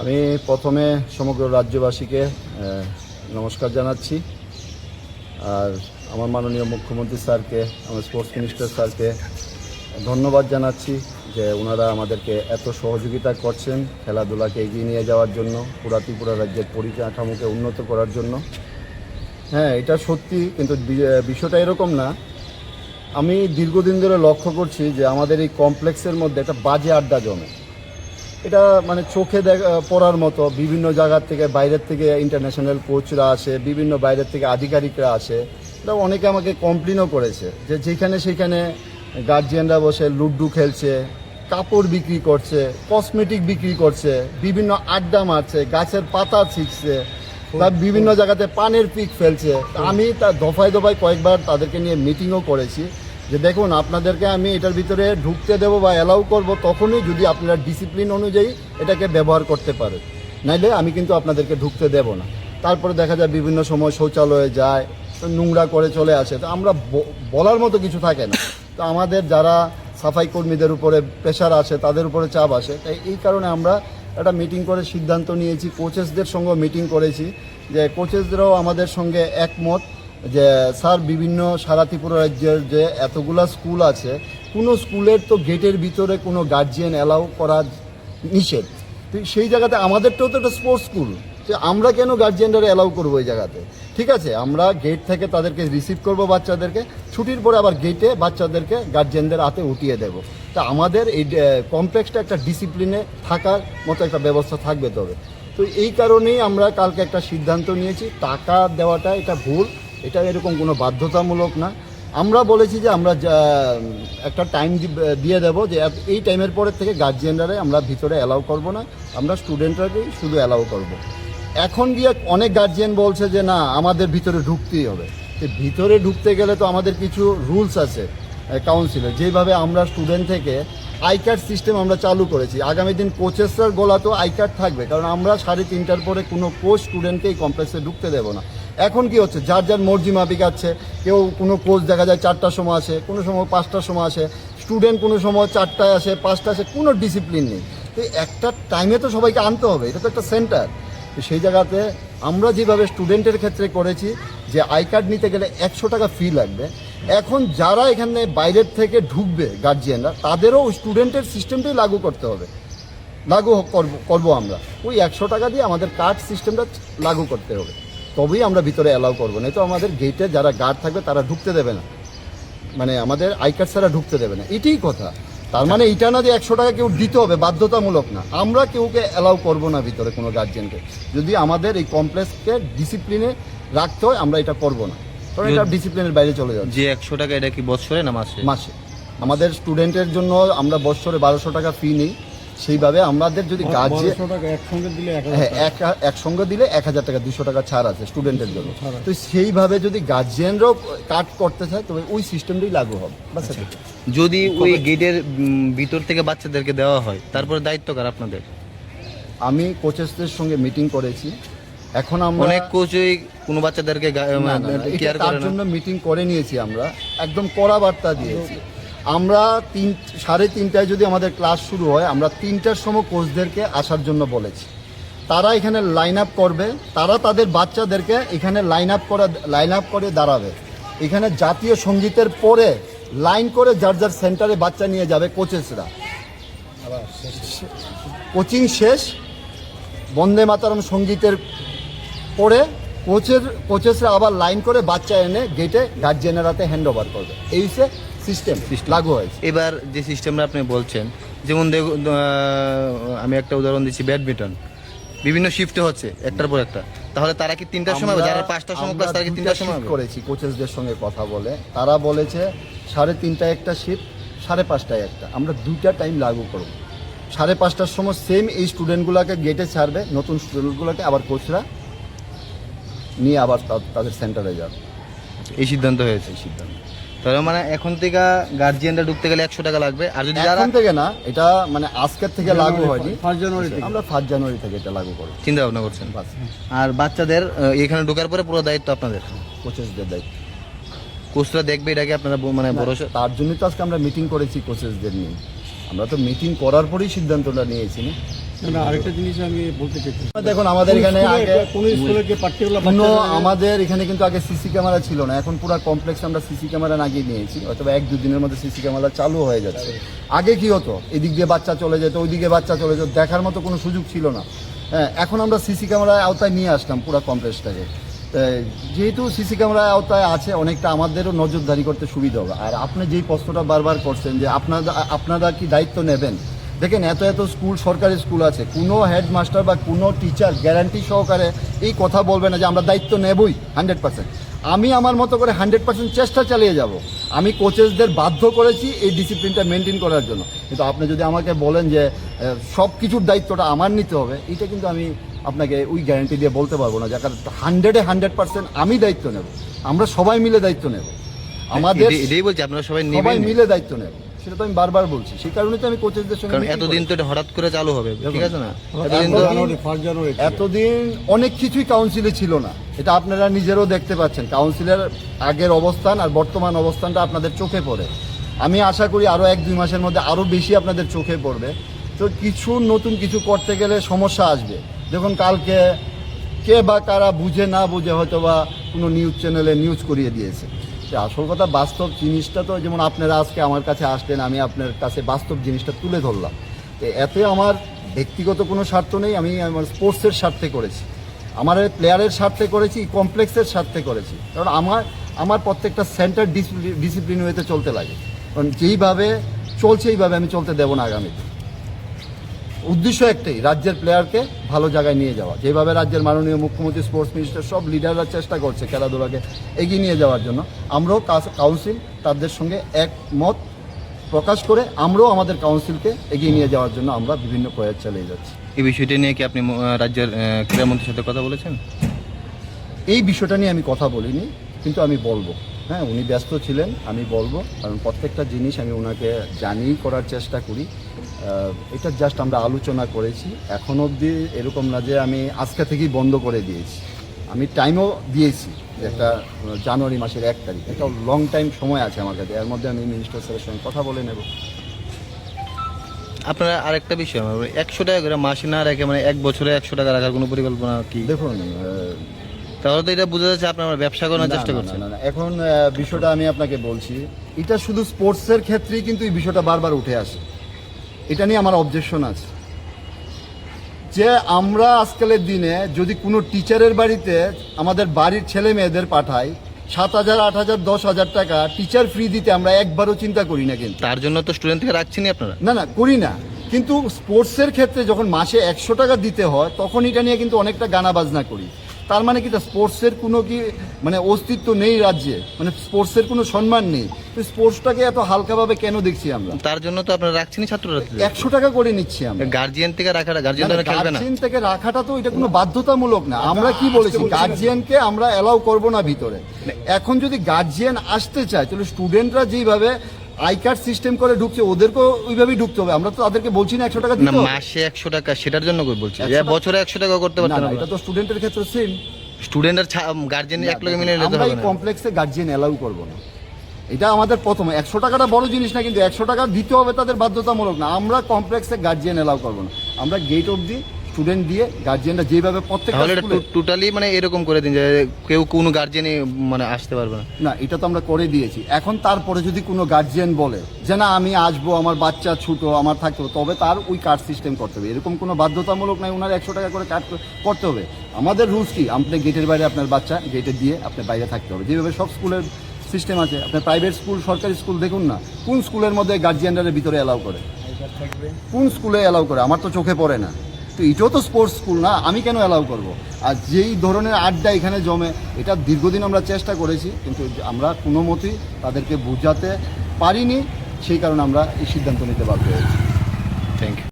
আমি প্রথমে সমগ্র রাজ্যবাসীকে নমস্কার জানাচ্ছি। আর আমার মাননীয় মুখ্যমন্ত্রী স্যারকে, আমার স্পোর্টস মিনিস্টার স্যারকে ধন্যবাদ জানাচ্ছি যে ওনারা আমাদেরকে এত সহযোগিতা করছেন খেলাধুলাকে এগিয়ে নিয়ে যাওয়ার জন্য, পুরা ত্রিপুরা রাজ্যের পরিকাঠামোকে উন্নত করার জন্য। হ্যাঁ এটা সত্যি, কিন্তু বিষয়টা এরকম না। আমি দীর্ঘদিন ধরে লক্ষ্য করছি যে আমাদের এই কমপ্লেক্সের মধ্যে একটা বাজে আড্ডা জমে। এটা মানে চোখে পড়ার মতো বিভিন্ন জায়গার থেকে, বাইরের থেকে ইন্টারন্যাশনাল কোচরা আসে, বিভিন্ন বাইরের থেকে আধিকারিকরা আসে। এটা অনেকে আমাকে কমপ্লেনও করেছে যে যেখানে সেখানে গার্জিয়ানরা বসে লুড্ডু খেলছে, কাপড় বিক্রি করছে কসমেটিক বিক্রি করছে, বিভিন্ন আড্ডা মারছে, গাছের পাতা ছিঁচছে বা বিভিন্ন জায়গাতে পানের পিক ফেলছে। আমি তা দফায় দফায় কয়েকবার তাদেরকে নিয়ে মিটিংও করেছি। যে দেখুন, আপনাদেরকে আমি এটার ভিতরে ঢুকতে দেবো বা অ্যালাউ করব তখনই যদি আপনারা ডিসিপ্লিন অনুযায়ী এটাকে ব্যবহার করতে পারেন। নাইলে আমি কিন্তু আপনাদেরকে ঢুকতে দেব না। তারপরে দেখা যায় বিভিন্ন সময় শৌচালয়ে যায় তো নোংরা করে চলে আসে। তো আমরা বলার মতো কিছু থাকে না। তো আমাদের যারা সাফাই কর্মীদের উপরে প্রেশার আসে, তাদের উপরে চাপ আসে। তাই এই কারণে আমরা একটা মিটিং করে সিদ্ধান্ত নিয়েছি। কোচেসদের সঙ্গেও মিটিং করেছি যে কোচেসদেরও আমাদের সঙ্গে একমত। যে, স্যার, বিভিন্ন সারা ত্রিপুরা রাজ্যের যে এতগুলা স্কুল আছে, কোনো স্কুলের তো গেটের ভিতরে কোনো গার্জিয়ান অ্যালাউ করা নিষেধ? তো সেই জায়গাতে আমাদেরটাও তো একটা স্পোর্টস স্কুল যে, আমরা কেন গার্জিয়ানরা অ্যালাউ করব ওই জায়গাতে? ঠিক আছে, আমরা গেট থেকে তাদেরকে রিসিভ করব বাচ্চাদেরকে, ছুটির পরে আবার গেটে বাচ্চাদেরকে গার্জিয়ানদের হাতে উঠিয়ে দেব। তা আমাদের এই কমপ্লেক্সটা একটা ডিসিপ্লিনে থাকার মতো একটা ব্যবস্থা থাকবে তবে। তো এই কারণেই আমরা কালকে একটা সিদ্ধান্ত নিয়েছি, টাকা দেওয়াটা এটা ভুল। এটা এরকম কোনো বাধ্যতামূলক না। আমরা বলেছি যে আমরা একটা টাইম দিয়ে দেব যে এই টাইমের পরের থেকে গার্জিয়ানরা আমরা ভিতরে অ্যালাউ করব না। আমরা স্টুডেন্টরাকেই শুধু অ্যালাউ করব। এখন গিয়ে অনেক গার্জিয়ান বলছে যে না, আমাদের ভিতরে ঢুকতেই হবে। ভিতরে ঢুকতে গেলে তো আমাদের কিছু রুলস আছে কাউন্সিলের যেভাবে আমরা স্টুডেন্ট থেকে আই কার্ড সিস্টেম আমরা চালু করেছি। আগামী দিন কোচেসরার গোলা তো আই কার্ড থাকবে, কারণ আমরা সাড়ে তিনটার পরে কোনো কোচ স্টুডেন্টকে এই কমপ্লেক্সে ঢুকতে দেবো না। এখন কি হচ্ছে? যার যার মর্জি মাফিক আছে, কেউ কোনো কোচ দেখা যায় চারটার সময় আসে, কোনো সময় পাঁচটার সময় আসে স্টুডেন্ট কোনো সময় চারটায় আসে পাঁচটা আসে, কোনো ডিসিপ্লিন নেই। তো একটা টাইমে তো সবাইকে আনতে হবে, এটা তো একটা সেন্টার তো সেই জায়গাতে আমরা যেভাবে স্টুডেন্টের ক্ষেত্রে করেছি, যে আই কার্ড নিতে গেলে একশো টাকা ফি লাগবে। এখন যারা এখানে বাইরের থেকে ঢুকবে গার্জিয়ানরা তাদেরও স্টুডেন্টের সিস্টেমটাই লাগু করতে হবে। লাগু করব, করব আমরা। ওই একশো টাকা দিয়ে আমাদের কার্ড সিস্টেমটা লাগু করতে হবে। তবেই আমরা ভিতরে অ্যালাউ করব। না তো আমাদের গেটে যারা গার্ড থাকবে তারা ঢুকতে দেবে না। মানে আমাদের আই কার্ড ছাড়া ঢুকতে দেবে না। এটাই কথা। তার মানে এটা না যে একশো টাকা কেউ দিতে হবে বাধ্যতামূলক না। আমরা কেউকে অ্যালাউ করব না ভিতরে কোনো গার্জেনকে যদি আমাদের এই কমপ্লেক্সকে ডিসিপ্লিনে রাখতে হয় আমরা এটা করব না। কারণ এটা ডিসিপ্লিনের বাইরে চলে যাচ্ছে। যে একশো টাকা এটা কি বছরে না মাসে? মাসে। আমাদের স্টুডেন্টের জন্য আমরা বছরে বারোশো টাকা ফি নিই। সেইভাবে আমাদের যদি গার্জিয়ান বারোশো একসঙ্গে দিলে এক হাজার হ্যাঁ এক একসঙ্গে দিলে এক হাজার টাকা দুশো টাকা ছাড় আছে স্টুডেন্টের জন্য। তো সেইভাবে যদি গার্জিয়ানরাও কাট করতে চায় তবে ওই সিস্টেমটাই লাগু হবে। যদি ওই গেটের ভিতর থেকে বাচ্চাদেরকে দেওয়া হয় তারপরে দায়িত্ব কার আপনাদের? আমি কোচেসদের সঙ্গে মিটিং করেছি। এখন আমরা অনেক কোচ ওই কোনো বাচ্চাদেরকে তার জন্য মিটিং করে নিয়েছি আমরা। একদম কড়া বার্তা দিয়েছি। আমরা তিন, সাড়ে তিনটায় যদি আমাদের ক্লাস শুরু হয়, আমরা তিনটার সময় কোচদেরকে আসার জন্য বলেছি। তারা এখানে লাইন আপ করবে, তারা তাদের বাচ্চাদেরকে এখানে লাইন আপ করা লাইন আপ করে দাঁড়াবে। এখানে জাতীয় সঙ্গীতের পরে লাইন করে যার যার সেন্টারে বাচ্চা নিয়ে যাবে কোচেসরা কোচিং শেষ, বন্দে মাতারম সঙ্গীতের পরে কোচের কোচেসরা আবার লাইন করে বাচ্চা এনে গেটে গার্জিয়ানের হাতে হ্যান্ড ওভার করবে। এই সে সিস্টেম লাগু হয়েছে এবার যে সিস্টেমটা আপনি বলছেন যেমন দেখুন আমি একটা উদাহরণ দিচ্ছি ব্যাডমিন্টন। বিভিন্ন শিফটে হচ্ছে একটার পর একটা। তাহলে তারা কি তিনটার সময় হবে? যারা পাঁচটার সময় ক্লাস তারা কি তিনটার সময়? করেছি কোচেসদের সঙ্গে কথা বলে। তারা বলেছে সাড়ে তিনটায় একটা শিফট সাড়ে পাঁচটায় একটা। আমরা দুইটা টাইম লাগু করব। সাড়ে পাঁচটার সময় সেম এই স্টুডেন্টগুলোকে গেটে ছাড়বে নতুন স্টুডেন্টগুলোকে আবার কোচরা নিয়ে আবার তাদের সেন্টারে যাবে। এই সিদ্ধান্ত হয়েছে। সিদ্ধান্ত। তাহলে মানে এখন থেকে গার্জিয়ানরা ঢুকতে গেলে একশো টাকা লাগবে। আর যদি যারা এখন থেকে না এটা মানে আজকের থেকে লাগু হয়নি। ফার্স্ট জানুয়ারি থেকে। আমরা ফার্স্ট জানুয়ারি থেকে এটা লাগু করব। চিন্তা ভাবনা করছেন? আর বাচ্চাদের এখানে ঢোকার পরে পুরো দায়িত্ব আপনাদের? কোচেসদের দায়িত্ব। কোচরা দেখবে এটাকে আপনারা মানে ভরসা তার জন্যই তো আজকে আমরা মিটিং করেছি কোচেসদের নিয়ে। আমরা তো মিটিং করার পরেই সিদ্ধান্তটা নিয়েছি না। না আরেকটা জিনিস আমি বলতে চাইছি। দেখুন আমাদের এখানে আগে কোন স্কুলে যে পার্টিকুলার কোনো আমাদের এখানে কিন্তু আগে সিসি ক্যামেরা ছিল না। এখন পুরো কমপ্লেক্স আমরা সিসি ক্যামেরা লাগিয়ে নিয়েছি। অথবা এক দুদিনের মধ্যে সিসি ক্যামেরা চালু হয়ে যাচ্ছে। আগে কি হতো? এদিক দিয়ে বাচ্চা চলে যেত ওইদিকে বাচ্চা চলে যেত। দেখার মতো কোনো সুযোগ ছিল না। হ্যাঁ এখন আমরা সিসি ক্যামেরায় আওতায় নিয়ে আসলাম পুরো কমপ্লেক্সটাকে যেহেতু সিসি ক্যামেরায় আওতায় আছে অনেকটা আমাদেরও নজরদারি করতে সুবিধা হবে। আর আপনি যেই প্রশ্নটা বারবার করছেন যে আপনারা আপনারা কি দায়িত্ব নেবেন? দেখেন এত এত স্কুল সরকারি স্কুল আছে। কোনো হেডমাস্টার বা কোনো টিচার গ্যারান্টি সহকারে এই কথা বলবে না যে আমরা দায়িত্ব নেবই হান্ড্রেড পার্সেন্ট আমি আমার মতো করে হান্ড্রেড পার্সেন্ট চেষ্টা চালিয়ে যাব। আমি কোচেসদের বাধ্য করেছি এই ডিসিপ্লিনটা মেনটেন করার জন্য। কিন্তু আপনি যদি আমাকে বলেন যে সব কিছুর দায়িত্বটা আমার নিতে হবে এটা কিন্তু আমি আপনাকে ওই গ্যারান্টি দিয়ে বলতে পারব না। যার হান্ড্রেডে হান্ড্রেড পার্সেন্ট আমি দায়িত্ব নেব। আমরা সবাই মিলে দায়িত্ব নেব। আমাদের এটাই- এটাই বলছি আপনারা সবাই সবাই মিলে দায়িত্ব নেব। সেটা তো আমি বারবার বলছি। সেই কারণে তো আমি কোচেসদের সঙ্গে কারণ meeting এতদিন তো এটা হঠাৎ করে চালু হবে ঠিক আছে না? এতদিন এতদিন- তো জানুয়ারি এতদিন অনেক কিছুই কাউন্সিলে ছিল না। এটা আপনারা নিজেরও দেখতে পাচ্ছেন। কাউন্সিলের আগের অবস্থান আর বর্তমান অবস্থানটা আপনাদের চোখে পড়ে। আমি আশা করি আরও এক দুই মাসের মধ্যে আরও বেশি আপনাদের চোখে পড়বে। তো কিছু নতুন কিছু করতে গেলে সমস্যা আসবে। দেখুন কালকে কে বা কারা বুঝে না বুঝে হয়তো বা কোনো নিউজ চ্যানেলে নিউজ করিয়ে দিয়েছে। যে আসল কথা, বাস্তব জিনিসটা তো যেমন আপনারা আজকে আমার কাছে আসলেন, আমি আপনার কাছে বাস্তব জিনিসটা তুলে ধরলাম। তো এতে আমার ব্যক্তিগত কোনো স্বার্থ নেই, আমি আমার স্পোর্টসের স্বার্থে করেছি। আমার প্লেয়ারের স্বার্থে করেছি, কমপ্লেক্সের স্বার্থে করেছি। কারণ আমার আমার প্রত্যেকটা সেন্টার ডিসিপ্লিন ওয়েতে চলতে লাগে। কারণ যেইভাবে চলছে, এইভাবে আমি চলতে দেবো না আগামীতে। উদ্দেশ্য একটাই রাজ্যের প্লেয়ারকে ভালো জায়গায় নিয়ে যাওয়া। যেভাবে রাজ্যের মাননীয় মুখ্যমন্ত্রী স্পোর্টস মিনিস্টার সব লিডাররা চেষ্টা করছে খেলাধুলাকে এগিয়ে নিয়ে যাওয়ার জন্য। আমরাও কাউন্সিল তাদের সঙ্গে একমত প্রকাশ করে আমরাও আমাদের কাউন্সিলকে এগিয়ে নিয়ে যাওয়ার জন্য আমরা বিভিন্ন প্রয়াস চালিয়ে যাচ্ছি। এই বিষয়টি নিয়ে কি আপনি রাজ্যের ক্রীড়ামন্ত্রীর সাথে কথা বলেছেন? এই বিষয়টা নিয়ে আমি কথা বলিনি কিন্তু আমি বলব। হ্যাঁ উনি ব্যস্ত ছিলেন আমি বলব। কারণ প্রত্যেকটা জিনিস আমি ওনাকে জানিয়েই করার চেষ্টা করি। এটা জাস্ট আমরা আলোচনা করেছি। এখন অবধি এরকম না যে আমি আজকে থেকেই বন্ধ করে দিয়েছি। আমি টাইমও দিয়েছি একটা জানুয়ারি মাসের এক তারিখ। একটা লং টাইম সময় আছে আমার কাছে। এর মধ্যে আমি মিনিস্টার স্যারের সঙ্গে কথা বলে নেব। আপনারা আরেকটা বিষয় আমার একশো টাকা করে মাসে না রেখে মানে এক বছরে একশো টাকা রাখার কোনো পরিকল্পনা কি? দেখুন তাহলে তো এটা বোঝা যাচ্ছে আপনারা ব্যবসা করার চেষ্টা করছেন। না। এখন বিষয়টা আমি আপনাকে বলছি। এটা শুধু স্পোর্টসের ক্ষেত্রেই কিন্তু এই বিষয়টা বারবার উঠে আসে। এটা নিয়ে আমার অবজেকশন আছে। যে আমরা আজকালের দিনে যদি কোনো টিচারের বাড়িতে আমাদের বাড়ির ছেলে মেয়েদের পাঠাই সাত হাজার আট হাজার দশ হাজার টাকা টিচার ফ্রি দিতে আমরা একবারও চিন্তা করি না কিন্তু। তার জন্য তো স্টুডেন্ট থেকে না আপনারা? না না করি না। কিন্তু স্পোর্টসের ক্ষেত্রে যখন মাসে একশো টাকা দিতে হয় তখন এটা নিয়ে কিন্তু অনেকটা গানা বাজনা করি। তার মানে কি তা স্পোর্টসের কোনো কি মানে অস্তিত্ব নেই রাজ্যে? মানে স্পোর্টসের কোনো সম্মান নেই। তো স্পোর্টসটাকে এত হালকাভাবে কেন দেখছি আমরা? তার জন্য তো আপনারা রাখছেনই ছাত্রছাত্রীদের একশো টাকা করে নিচ্ছি আমরা। গার্জিয়ান থেকে রাখা গার্জিয়ান খেলবে না। গার্জিয়ান থেকে রাখাটা তো এটা কোনো বাধ্যতামূলক না। আমরা কি বলেছি গার্জিয়ানকে আমরা এলাও করব না ভিতরে। এখন যদি গার্জিয়ান আসতে চায় তাহলে স্টুডেন্টরা যেভাবে আই কার্ড সিস্টেম করে ঢুকছে ওদেরকেও ওইভাবেই ঢুকতে হবে। আমরা তো তাদেরকে বলছি না একশো টাকা না দিতে হবে। মাসে একশো টাকা সেটার জন্য কই বলছি। 100 যে বছরে একশো টাকা করতে না পারতেন না। এটা তো স্টুডেন্টের ক্ষেত্রে সেম স্টুডেন্ট আর গার্জিয়ান এক লগে মিলে নিতে আমরা এই না। কমপ্লেক্সে গার্জিয়ান এলাউ করব না। এটা আমাদের প্রথম। একশো টাকাটা বড় জিনিস না কিন্তু একশো টাকা দিতে হবে তাদের বাধ্যতামূলক না। আমরা কমপ্লেক্সে গার্জিয়ান এলাউ করব না। আমরা গেট অবধি স্টুডেন্ট দিয়ে গার্জিয়ানরা যেভাবে প্রত্যেকটা তাহলে স্কুলে- টোটালি মানে এরকম করে দিন যে কেউ কোনো গার্জিয়ানই মানে আসতে পারবে না। না এটা তো আমরা করে দিয়েছি। এখন তারপরে যদি কোনো গার্জিয়ান বলে যে না আমি আসব আমার বাচ্চা ছোট আমার থাকতে তবে তার ওই কার্ড সিস্টেম করতে হবে। এরকম কোনো বাধ্যতামূলক নাই ওনার একশো টাকা করে কার্ড করতে হবে। আমাদের রুলস কি? আপনি গেটের বাইরে আপনার বাচ্চা গেটে দিয়ে আপনার বাইরে থাকতে হবে। যেভাবে সব স্কুলের সিস্টেম আছে আপনার প্রাইভেট স্কুল সরকারি স্কুল দেখুন না কোন স্কুলের মধ্যে গার্জিয়ানরা ভিতরে অ্যালাউ করে? কোন স্কুলে অ্যালাউ করে? আমার তো চোখে পড়ে না। তো এটাও তো স্পোর্টস স্কুল না, আমি কেন অ্যালাউ করব? আর যেই ধরনের আড্ডা এখানে জমে, এটা দীর্ঘদিন আমরা চেষ্টা করেছি, কিন্তু আমরা কোনো মতেই তাদেরকে বোঝাতে পারিনি, সেই কারণে আমরা এই সিদ্ধান্ত নিতে বাধ্য হয়েছি। Thank you